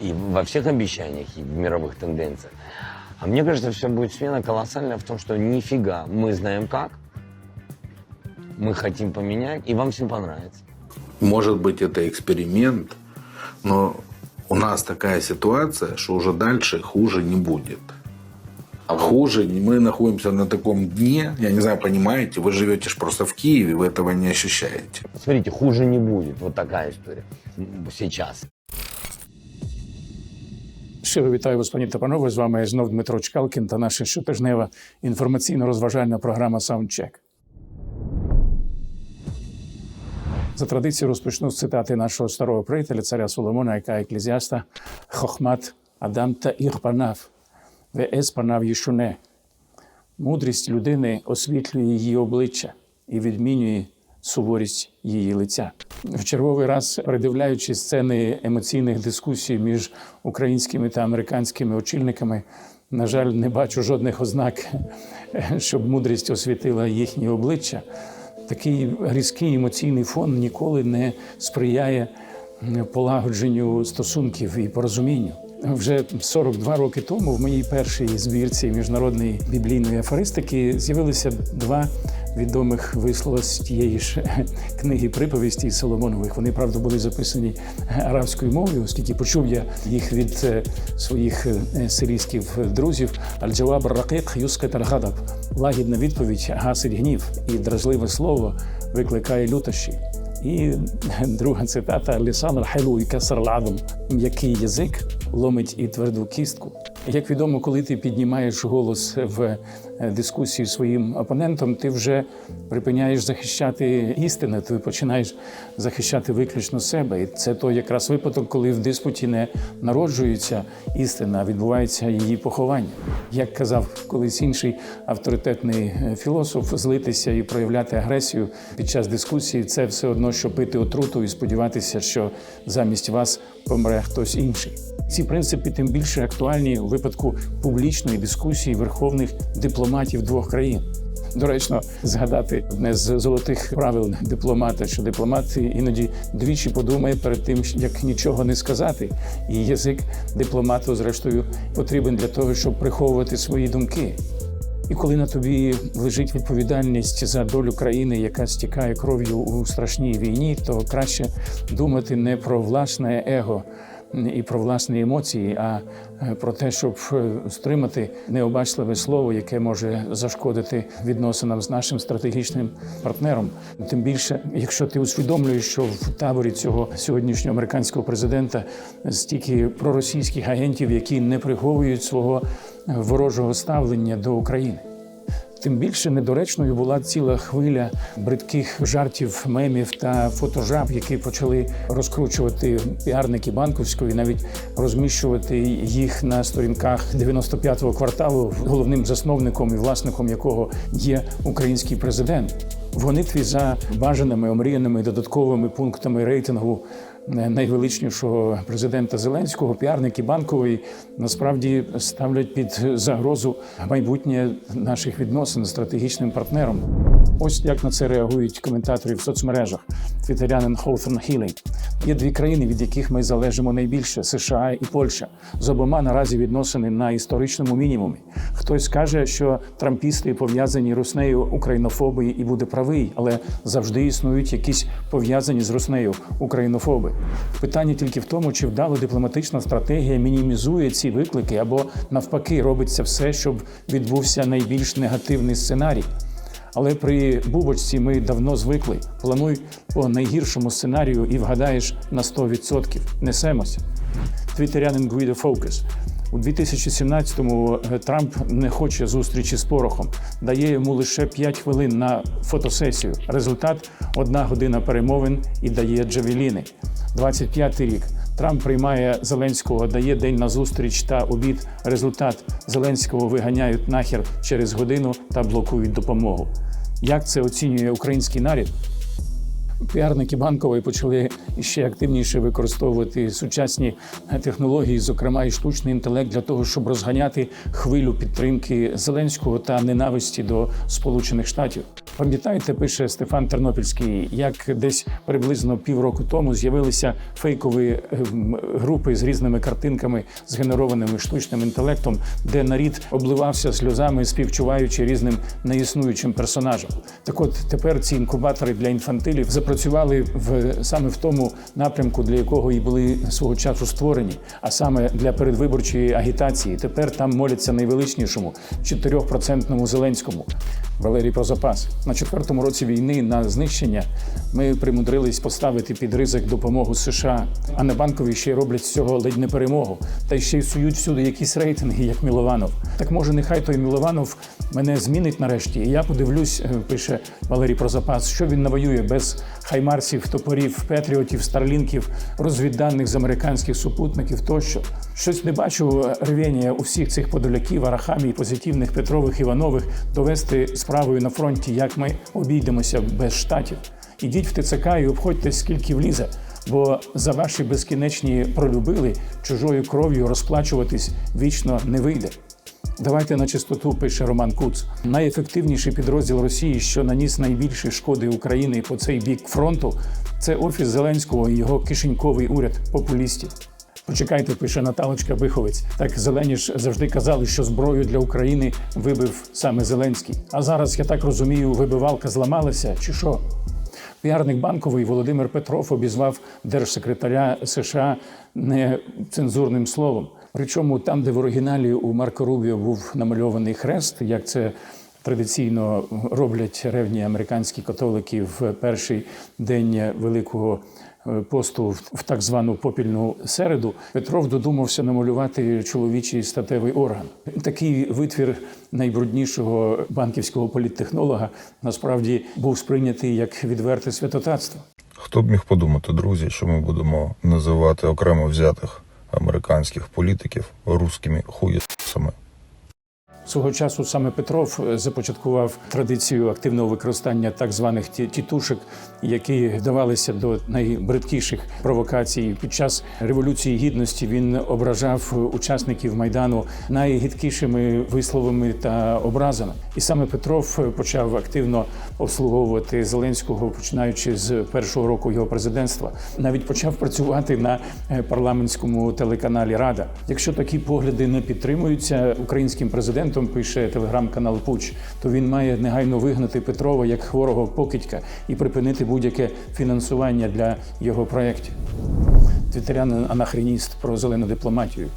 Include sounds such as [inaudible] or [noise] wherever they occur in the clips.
и во всех обещаниях, и в мировых тенденциях. А мне кажется, все будет смена колоссальная в том, что нифига, мы знаем как, мы хотим поменять, и вам всем понравится. Может быть, это эксперимент, но у нас такая ситуация, что уже дальше хуже не будет. А хуже мы находимся на таком дне, я не знаю, понимаете, вы живете ж просто в Киеве, вы этого не ощущаете. Смотрите, хуже не будет. Вот такая история. Сейчас. Щиро вітаю вас, пані та панове. З вами знов Дмитро Чкалкін та наша щотижнева інформаційно-розважальна програма Soundcheck. За традицією розпочну з цитати нашого старого приятеля, царя Соломона, яка еклезіаста Хохмат Адам та Ірпанав, ве еспанав Єшуне. Мудрість людини освітлює її обличчя і відмінює суворість її лиця. В черговий раз, передивляючи сцени емоційних дискусій між українськими та американськими очільниками, на жаль, не бачу жодних ознак, щоб мудрість освітила їхні обличчя. Такий різкий емоційний фон ніколи не сприяє полагодженню стосунків і порозумінню. Вже 42 роки тому в моїй першій збірці міжнародної біблійної афористики з'явилися два відомих вислова з тієї ж [laughs] книги приповісті Соломонових. Вони правда були записані арабською мовою, оскільки почув я їх від е, своїх е, сирійських друзів. Аль-Джаваб ракик аль-гадаб. Лагідна відповідь гасить гнів, і дражливе слово викликає лютощі. І [laughs] друга цитата Лісан аль-хилу і касар al М'який язик ломить і тверду кістку. Як відомо, коли ти піднімаєш голос в е, дискусії зі своїм опонентом, ти вже припиняєш захищати істину, ти починаєш захищати виключно себе. І це той якраз випадок, коли в диспуті не народжується істина, а відбувається її поховання. Як казав колись інший авторитетний е, філософ, злитися і проявляти агресію під час дискусії це все одно, що пити отруту і сподіватися, що замість вас помре хтось інший. Ці принципи тим більше актуальні випадку публічної дискусії верховних дипломатів двох країн. Доречно згадати одне з золотих правил дипломата, що дипломат іноді двічі подумає перед тим, як нічого не сказати. І язик дипломату, зрештою, потрібен для того, щоб приховувати свої думки. І коли на тобі лежить відповідальність за долю країни, яка стікає кров'ю у страшній війні, то краще думати не про власне его і про власні емоції, а е, про те, щоб е, стримати необачливе слово, яке може зашкодити відносинам з нашим стратегічним партнером. Тим більше, якщо ти усвідомлюєш, що в таборі цього сьогоднішнього американського президента стільки проросійських агентів, які не приховують свого е, ворожого ставлення до України. Тим більше недоречною була ціла хвиля бридких жартів, мемів та фотожаб, які почали розкручувати піарники банковської, навіть розміщувати їх на сторінках 95-го кварталу, головним засновником і власником якого є український президент. В гонитві за бажаними омріяними додатковими пунктами рейтингу найвеличнішого президента Зеленського, піарники банкової насправді ставлять під загрозу майбутнє наших відносин з стратегічним партнером. Ось як на це реагують коментаторі в соцмережах. Твітерянин Хоуфен Хілей. Є дві країни, від яких ми залежимо найбільше США і Польща. З обома наразі відносини на історичному мінімумі. Хтось каже, що трампісти пов'язані руснею українофоби і буде правий, але завжди існують якісь пов'язані з руснею українофоби. Питання тільки в тому, чи вдало дипломатична стратегія мінімізує ці виклики або навпаки робиться все, щоб відбувся найбільш негативний сценарій. Але при бубочці ми давно звикли. Плануй по найгіршому сценарію і вгадаєш на 100%. Несемося. Твітерянин Гвідо Фокус. У 2017-му Трамп не хоче зустрічі з порохом, дає йому лише 5 хвилин на фотосесію. Результат одна година перемовин і дає джавеліни. 25-й рік. Трамп приймає Зеленського, дає день на зустріч та обід. Результат Зеленського виганяють нахер через годину та блокують допомогу. Як це оцінює український нарід? Піарники банкової почали ще активніше використовувати сучасні технології, зокрема і штучний інтелект, для того, щоб розганяти хвилю підтримки Зеленського та ненависті до Сполучених Штатів. Пам'ятаєте, пише Стефан Тернопільський, як десь приблизно півроку тому з'явилися фейкові ем, групи з різними картинками, згенерованими штучним інтелектом, де нарід обливався сльозами, співчуваючи різним неіснуючим персонажам. Так от тепер ці інкубатори для інфантилів запрацювали в саме в тому напрямку, для якого і були свого часу створені, а саме для передвиборчої агітації. Тепер там моляться найвеличнішому 4% Зеленському. Валерій про запас на четвертому році війни на знищення ми примудрились поставити під ризик допомогу США, а на банкові ще й роблять з цього ледь не перемогу. Та ще й сують всюди якісь рейтинги, як Мілованов. Так може, нехай той Мілованов мене змінить нарешті. І я подивлюсь, е, пише Валерій про запас, що він навоює без хаймарсів, топорів, петріотів, старлінків, розвідданих з американських супутників тощо. Щось не бачу е, рвіння у всіх цих подоляків, арахамій, позитивних Петрових, Іванових довести справою на фронті, як ми обійдемося без штатів. Ідіть в ТЦК і обходьте скільки влізе, бо за ваші безкінечні пролюбили чужою кров'ю розплачуватись вічно не вийде. Давайте на чистоту пише Роман Куц. Найефективніший підрозділ Росії, що наніс найбільше шкоди Україні по цей бік фронту, це офіс Зеленського і його кишеньковий уряд популістів. Почекайте, пише Наталочка Биховець. Так зелені ж завжди казали, що зброю для України вибив саме Зеленський. А зараз я так розумію, вибивалка зламалася чи що? Піарник банковий Володимир Петров обізвав держсекретаря США нецензурним словом. Причому там, де в оригіналі у Марко Рубіо був намальований хрест, як це традиційно роблять ревні американські католики в перший день великого посту в- так звану попільну середу, Петров додумався намалювати чоловічий статевий орган. Такий витвір найбруднішого банківського політтехнолога насправді був сприйнятий як відверте святотатство. Хто б міг подумати, друзі, що ми будемо називати окремо взятих американських політиків руськими хуєсами? Свого часу саме Петров е, започаткував традицію активного використання так званих ті- тітушек, які вдавалися до найбридкіших провокацій. Під час революції гідності він ображав е, учасників майдану найгідкішими висловами та образами. І саме Петров е, почав активно обслуговувати Зеленського, починаючи з першого року його президентства. Навіть почав працювати на парламентському телеканалі Рада. Якщо такі погляди не підтримуються українським президентом, пише телеграм-канал Пуч, то він має негайно вигнати Петрова як хворого покидька і припинити будь-яке фінансування для його проєктів. Твітерян анахреніст про зелену дипломатію.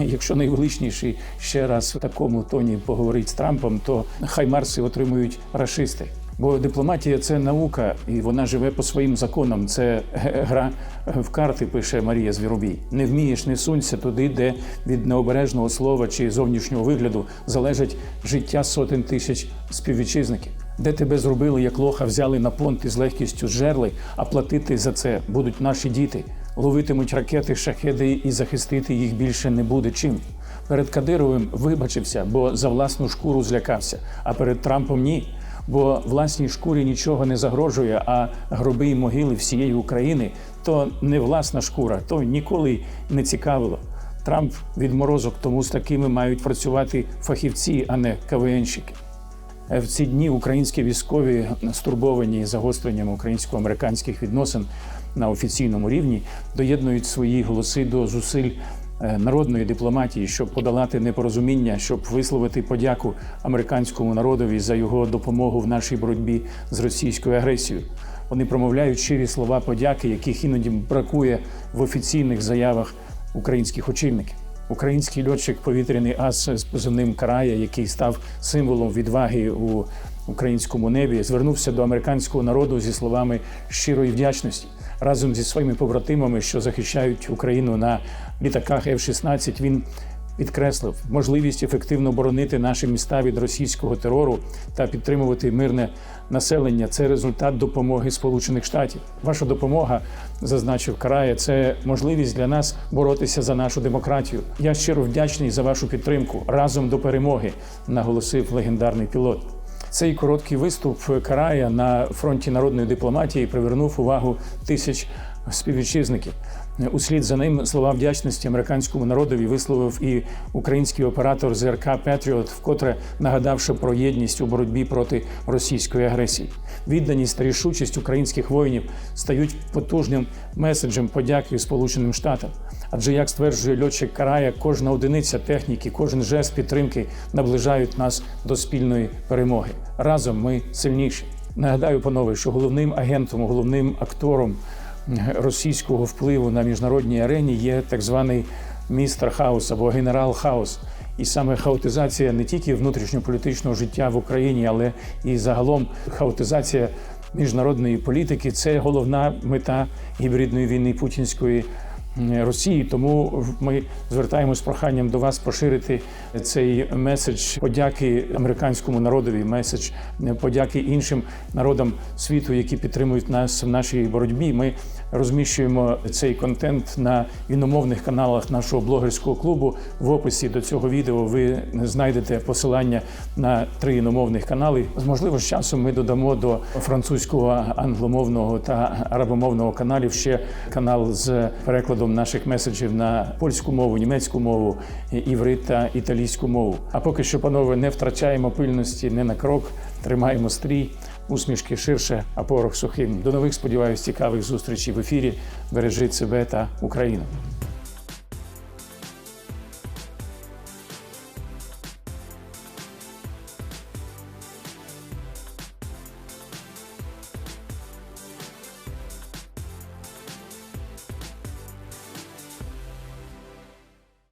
Якщо найвеличніший ще раз в такому тоні поговорить з Трампом, то хай Марси отримують рашисти. Бо дипломатія це наука, і вона живе по своїм законам. Це гра в карти, пише Марія Звіробій. Не вмієш, не сунься туди, де від необережного слова чи зовнішнього вигляду залежить життя сотень тисяч співвітчизників. Де тебе зробили, як лоха, взяли на понт і з легкістю зжерли, а платити за це будуть наші діти. Ловитимуть ракети, шахеди і захистити їх більше не буде чим. Перед Кадировим вибачився, бо за власну шкуру злякався, а перед Трампом ні. Бо власній шкурі нічого не загрожує, а гроби й могили всієї України то не власна шкура, то ніколи не цікавило. Трамп відморозок, тому з такими мають працювати фахівці, а не КВНщики. Е, В ці дні українські військові, стурбовані загостренням українсько-американських відносин на офіційному рівні, доєднують свої голоси до зусиль народної дипломатії, щоб подолати непорозуміння, щоб висловити подяку американському народові за його допомогу в нашій боротьбі з російською агресією. Вони промовляють щирі слова подяки, яких іноді бракує в офіційних заявах українських очільників. Український льотчик повітряний ас з позивним Карая, який став символом відваги у українському небі, звернувся до американського народу зі словами щирої вдячності разом зі своїми побратимами, що захищають Україну на літаках F-16, Він підкреслив можливість ефективно боронити наші міста від російського терору та підтримувати мирне населення. Це результат допомоги Сполучених Штатів. Ваша допомога, зазначив Карає, це можливість для нас боротися за нашу демократію. Я щиро вдячний за вашу підтримку разом до перемоги, наголосив легендарний пілот. Цей короткий виступ Карая на фронті народної дипломатії привернув увагу тисяч співвітчизників. Услід за ним слова вдячності американському народові висловив і український оператор ЗРК Петріот, вкотре нагадавши про єдність у боротьбі проти російської агресії. Відданість та рішучість українських воїнів стають потужним меседжем подяки Сполученим Штатам. Адже як стверджує льотчик Карая, кожна одиниця техніки, кожен жест підтримки наближають нас до спільної перемоги. Разом ми сильніші. Нагадаю, панове, що головним агентом, головним актором російського впливу на міжнародній арені є так званий містер Хаус або генерал Хаус. І саме хаотизація не тільки внутрішньополітичного життя в Україні, але і загалом хаотизація міжнародної політики це головна мета гібридної війни путінської Росії. Тому ми звертаємось з проханням до вас поширити цей меседж подяки американському народові, меседж подяки іншим народам світу, які підтримують нас в нашій боротьбі. Ми розміщуємо цей контент на іномовних каналах нашого блогерського клубу. В описі до цього відео ви знайдете посилання на три іномовних канали. Можливо, з часом ми додамо до французького, англомовного та арабомовного каналів ще канал з перекладом наших меседжів на польську мову, німецьку мову, іврит та італійську мову. А поки що, панове, не втрачаємо пильності не на крок, тримаємо стрій, усмішки ширше, а порох сухим. До нових сподіваюсь, цікавих зустрічей в ефірі. Бережіть себе та Україну.